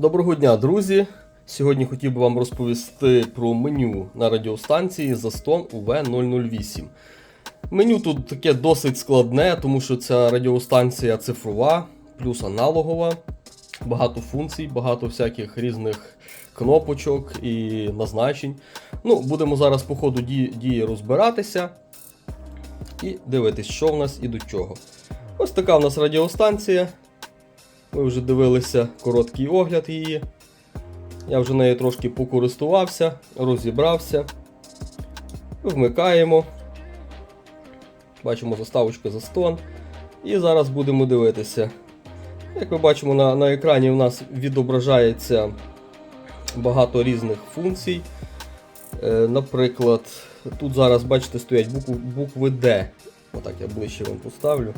Доброго дня, друзі! Сьогодні хотів би вам розповісти про меню на радіостанції Zaston UV008. Меню тут таке досить складне, тому що ця радіостанція цифрова, плюс аналогова, багато функцій, багато всяких різних кнопочок і назначень. Ну, будемо зараз по ходу дії, розбиратися і дивитись, що в нас і до чого. Ось така в нас радіостанція. Ви вже дивилися короткий огляд її. Я вже нею трошки покористувався, розібрався. Вмикаємо. Бачимо заставочка за стон. І зараз будемо дивитися. Як ми бачимо, на, на екрані у нас відображається багато різних функцій. Е, наприклад, тут зараз, бачите, стоять букви, букви D. Отак я ближче вам поставлю.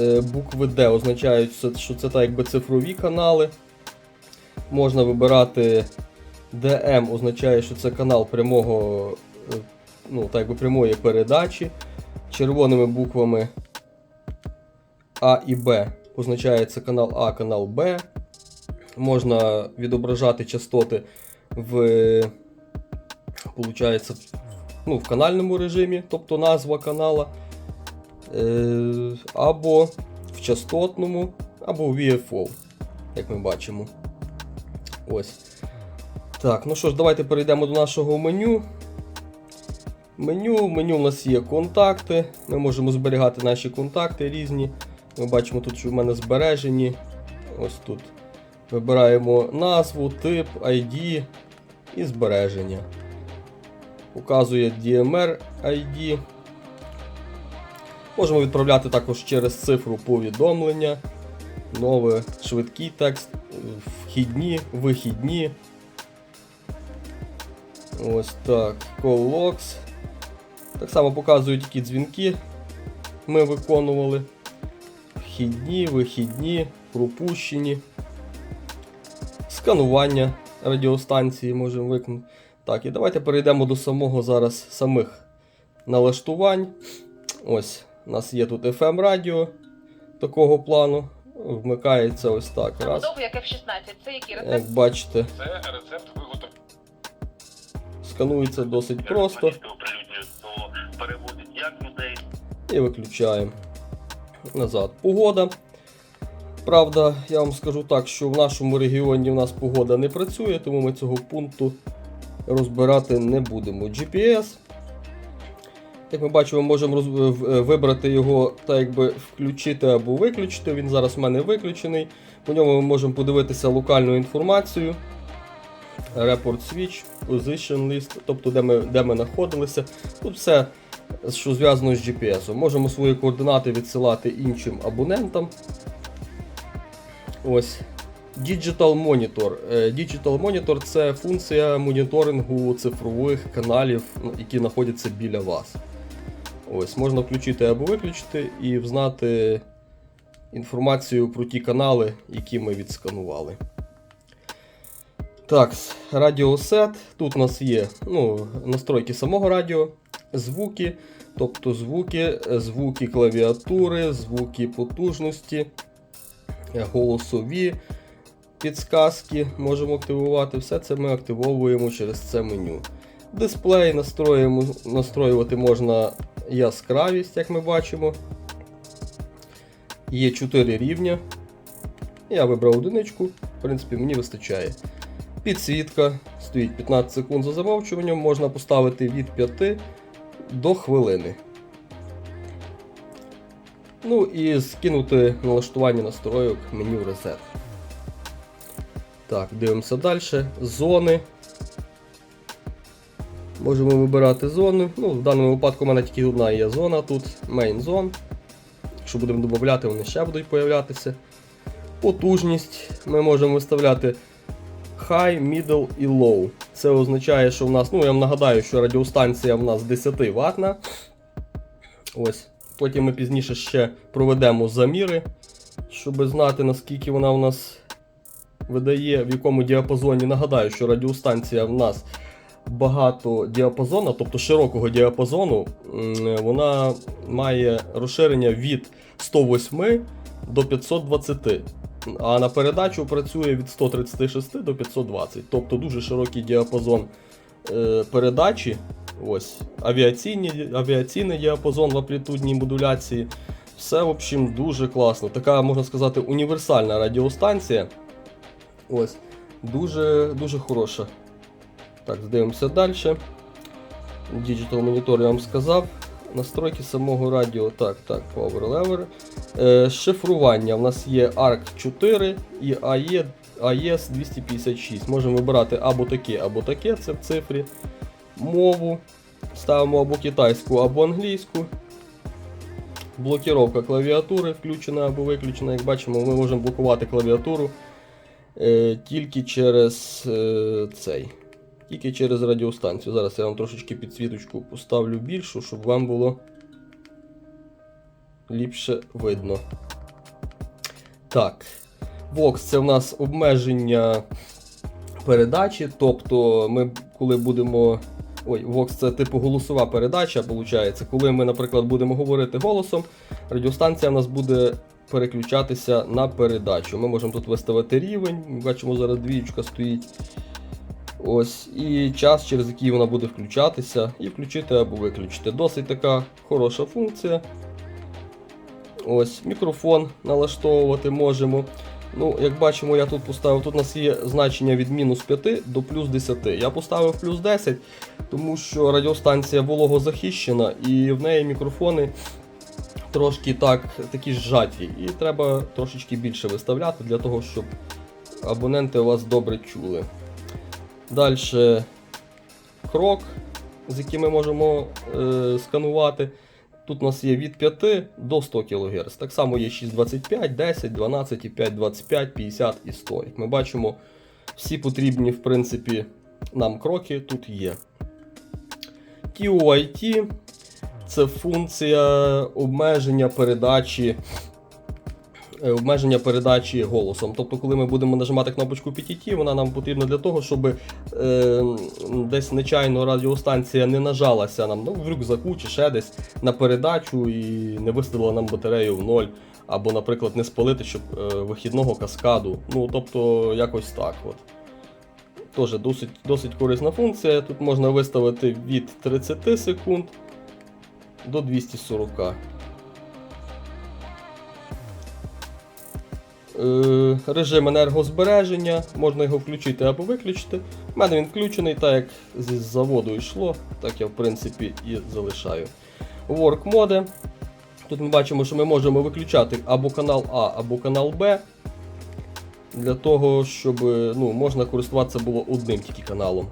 Е, букви D означають, що- це так якби цифрові канали. Можна вибирати DM, означає, що це канал прямого, е, ну, так якби прямої передачі. Червоними буквами А і Б означає це канал А, канал Б. Можна відображати частоти в, получається, ну, в канальному режимі, тобто назва канала. Е, або в частотному, або в VFO, як ми бачимо. Ось. Так, ну що ж, давайте перейдемо до нашого меню. Меню, меню у нас є контакти. Ми можемо зберігати наші контакти різні. Ми бачимо тут, що в мене збережені. Ось тут. Вибираємо назву, тип, ID і збереження. Показує DMR ID. Можемо відправляти також через цифру повідомлення, нове, швидкий текст, вхідні, вихідні. Ось так. Call. Так само показують, які дзвінки ми виконували. Вхідні, вихідні, пропущені. Сканування радіостанції можемо виконати. Так, і давайте перейдемо до самого зараз самих налаштувань. Ось, у нас є тут FM радіо такого плану. Вмикається ось так. Раз. Довго як F-16. Це який рецепт? Як бачите, Це рецепт виготовлення. сканується досить просто оприлюднюють, як людей. і виключаємо назад. Погода. Правда, я вам скажу так, що в нашому регіоні в нас погода не працює, тому ми цього пункту розбирати не будемо. GPS. Як ми бачимо, можемо роз... вибрати його так якби включити або виключити. Він зараз в мене виключений. По ньому ми можемо подивитися локальну інформацію. Report Switch, Position List, тобто де ми, де ми знаходилися. Тут все, що зв'язано з GPS. Можемо свої координати відсилати іншим абонентам. Ось. Digital Monitor. Е, Digital Monitor це функція моніторингу цифрових каналів, які знаходяться біля вас. Ось, можна включити або виключити і взнати інформацію про ті канали, які ми відсканували. Так, радіосет. Тут у нас є ну, настройки самого радіо, звуки, тобто звуки, звуки клавіатури, звуки потужності, голосові підсказки можемо активувати. Все це ми активовуємо через це меню. Дисплей настроювати можна яскравість, як ми бачимо. Є 4 рівня. Я вибрав одиничку, в принципі, мені вистачає. Підсвітка стоїть 15 секунд за замовчуванням, можна поставити від 5 до хвилини. Ну і скинути налаштування настройок меню Reset. Так, дивимося далі. Зони. Можемо вибирати зони. Ну, в даному випадку у мене тільки одна є зона тут, main zone. Якщо будемо додати, вони ще будуть появлятися. Потужність ми можемо виставляти high, middle і low. Це означає, що в нас, ну я вам нагадаю, що радіостанція в нас 10 ватна. Ось. Потім ми пізніше ще проведемо заміри, щоб знати, наскільки вона у нас видає, в якому діапазоні. Нагадаю, що радіостанція в нас багато діапазону, тобто широкого діапазону, вона має розширення від 108 до 520. а на передачу працює від 136 до 520. Тобто дуже широкий діапазон е, передачі. Ось, авіаційні, авіаційний діапазон в амплітудній модуляції. Все, в общем, дуже класно. Така, можна сказати, універсальна радіостанція. Ось, дуже, дуже хороша. Так, дивимося далі. Digital Monitor я вам сказав. Настройки самого радіо. Так, так, Power Lever. Е, шифрування. У нас є ARC 4 і AE, AES 256. Можемо вибирати або таке, або таке, це в цифрі. Мову. Ставимо або китайську, або англійську. Блокіровка клавіатури включена або виключена. Як бачимо, ми можемо блокувати клавіатуру е, тільки через е, цей. Тільки через радіостанцію. Зараз я вам трошечки підсвіточку поставлю більшу, щоб вам було ліпше видно. Так. Vox це в нас обмеження передачі. Тобто, ми коли будемо. Ой, Vox це типу голосова передача, виходить. Коли ми, наприклад, будемо говорити голосом, радіостанція в нас буде переключатися на передачу. Ми можемо тут виставити рівень. Бачимо, зараз двіючка стоїть. Ось, і час, через який вона буде включатися, і включити або виключити. Досить така хороша функція. Ось, мікрофон налаштовувати можемо. Ну, як бачимо, я тут поставив, тут у нас є значення від мінус 5 до плюс 10. Я поставив плюс 10, тому що радіостанція вологозахищена і в неї мікрофони трошки так, такі зжаті. І треба трошечки більше виставляти для того, щоб абоненти вас добре чули. Далі крок, з яким ми можемо е, сканувати. Тут у нас є від 5 до 100 кГц. Так само є 6,25, 10, 12, і 5, 25, 50 і 100. Як ми бачимо, всі потрібні, в принципі, нам кроки тут є. QIT це функція обмеження передачі. Е, Обмеження передачі голосом. Тобто, коли ми будемо нажимати кнопочку PTT, вона нам потрібна для того, щоб е, десь нечайно радіостанція не нажалася нам ну, в рюкзаку чи ще десь на передачу і не виставила нам батарею в ноль. Або, наприклад, не спалити щоб, е, вихідного каскаду. Ну, тобто, якось так. От. Теж досить, досить корисна функція. Тут можна виставити від 30 секунд до 240. Режим енергозбереження, можна його включити або виключити. У мене він включений, так як зі заводу йшло, так я в принципі і залишаю. Work моди. Тут ми бачимо, що ми можемо виключати або канал А, або канал Б. Для того, щоб ну, можна користуватися було одним тільки каналом.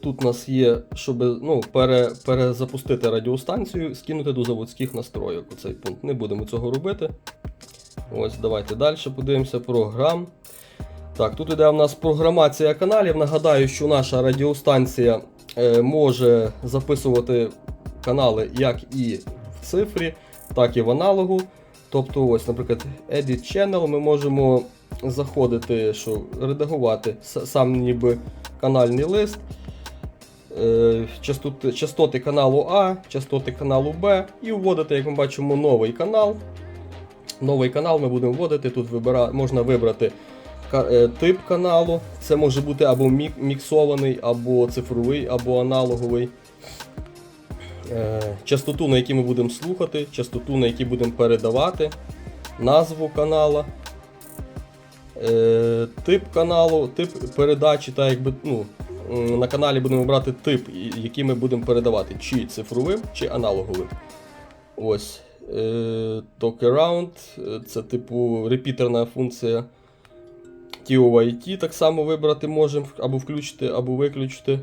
Тут у нас є, щоб ну, пере, перезапустити радіостанцію, скинути до заводських настройок. Оцей пункт. Не будемо цього робити. Ось, давайте далі подивимося програм. Так, тут іде у нас програмація каналів. Нагадаю, що наша радіостанція е, може записувати канали як і в цифрі, так і в аналогу. Тобто, ось, наприклад, Edit Channel ми можемо заходити, що редагувати сам ніби канальний лист. Е, частоти, частоти каналу А, частоти каналу Б і вводити, як ми бачимо, новий канал. Новий канал ми будемо вводити. Тут вибира, можна вибрати е, тип каналу. Це може бути або міксований, або цифровий, або аналоговий. Е, частоту, на якій ми будемо слухати, частоту, на якій будемо передавати, назву канала, е, тип каналу, тип передачі, та якби, ну, на каналі будемо брати тип, який ми будемо передавати, чи цифровим, чи аналоговим. Ось. Е, Talk Around, е, це типу репітерна функція. TOIT так само вибрати можемо, або включити, або виключити.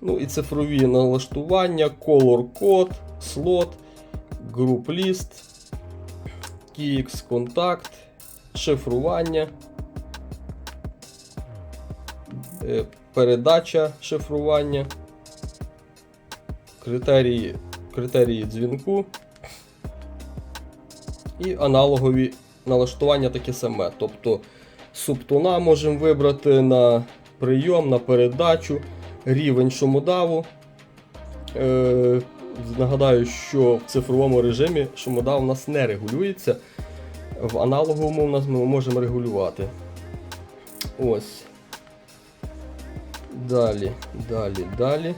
Ну і цифрові налаштування, color код, слот, group list, KX контакт, шифрування, е, передача шифрування, критерії, критерії дзвінку і аналогові налаштування таке саме. Тобто субтона можемо вибрати на прийом, на передачу, рівень шумодаву, е, Нагадаю, що в цифровому режимі шумода у нас не регулюється. В аналоговому у нас ми можемо регулювати. Ось. Далі, далі, далі.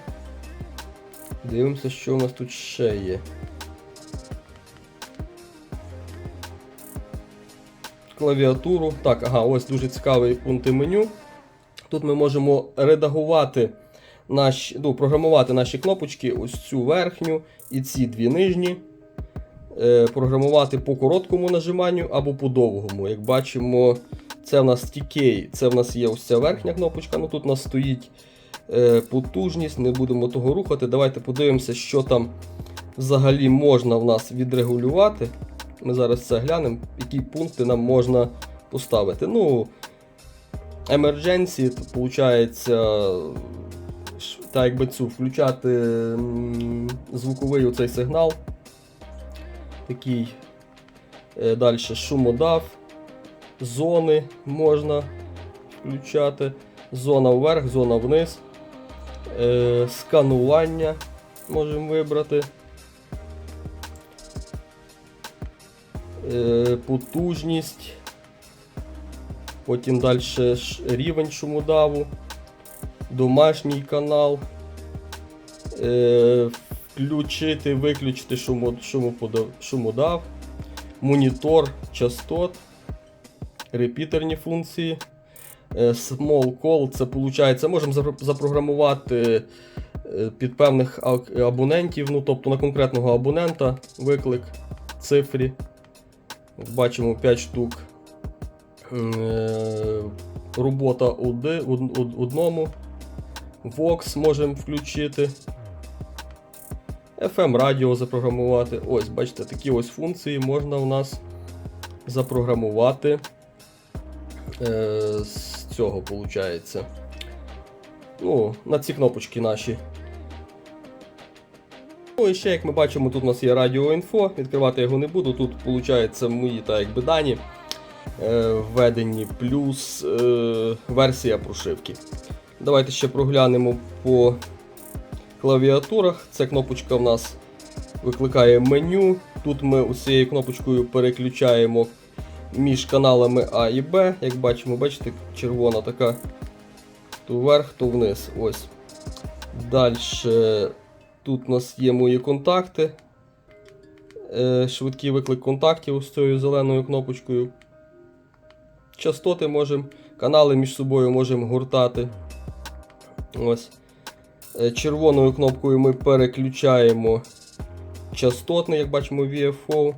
Дивимося, що у нас тут ще є. Клавіатуру. Так, ага, ось дуже цікавий пункт меню. Тут ми можемо редагувати наші, ну, програмувати наші кнопочки, ось цю верхню і ці дві нижні. Е, програмувати по короткому нажиманню або по довгому. Як бачимо, це в нас TK, це в нас є ось ця верхня кнопочка. Ну тут у нас стоїть е, потужність, не будемо того рухати. Давайте подивимося, що там взагалі можна в нас відрегулювати. Ми зараз це глянемо, які пункти нам можна поставити. Ну, Emergency, тут виходить, так якби цю включати звуковий оцей сигнал. Такий е, далі шумодав, зони можна включати, зона вверх, зона вниз, е, сканування можемо вибрати. Е, потужність. Потім далі рівень шумодаву, домашній канал. Включити, виключити шумодав, монітор частот, репітерні функції. Е, Small call, це виходить, можемо запрограмувати е, під певних абонентів, ну тобто на конкретного абонента виклик цифрі. Бачимо 5 штук. Е, Робота одному. Vox можемо включити. FM радіо запрограмувати. Ось, бачите, такі ось функції можна у нас запрограмувати е, з цього, виходить. Ну, на ці кнопочки наші. Ну і ще, як ми бачимо, тут у нас є радіоінфо. Відкривати його не буду. Тут, виходить, мої так, якби, дані е, введені, плюс е, версія прошивки. Давайте ще проглянемо по клавіатурах. Ця кнопочка в нас викликає меню. Тут ми ось цією кнопочкою переключаємо між каналами А і Б. Як бачимо, бачите, червона така то вверх, то вниз. Ось. Далі тут у нас є мої контакти. Е, Швидкий виклик контактів з цією зеленою кнопочкою. Частоти можемо, канали між собою можемо гуртати. Ось. Е, Червоною кнопкою ми переключаємо частотний, як бачимо, VFO.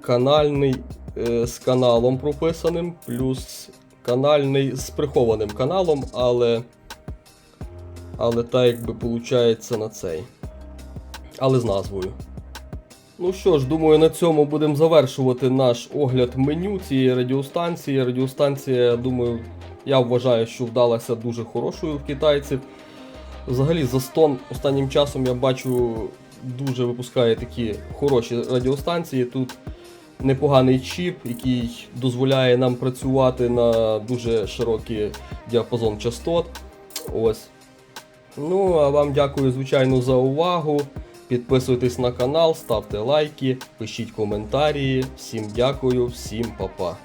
Канальний е, з каналом прописаним, плюс канальний з прихованим каналом, але. Але так якби виходить на цей. Але з назвою. Ну що ж, думаю, на цьому будемо завершувати наш огляд меню цієї радіостанції. Радіостанція, я думаю, я вважаю, що вдалася дуже хорошою в китайців. Взагалі, Застон останнім часом я бачу дуже випускає такі хороші радіостанції. Тут непоганий чіп, який дозволяє нам працювати на дуже широкий діапазон частот. Ось. Ну, а вам дякую, звичайно, за увагу. Підписуйтесь на канал, ставте лайки, пишіть коментарі. Всім дякую, всім па-па.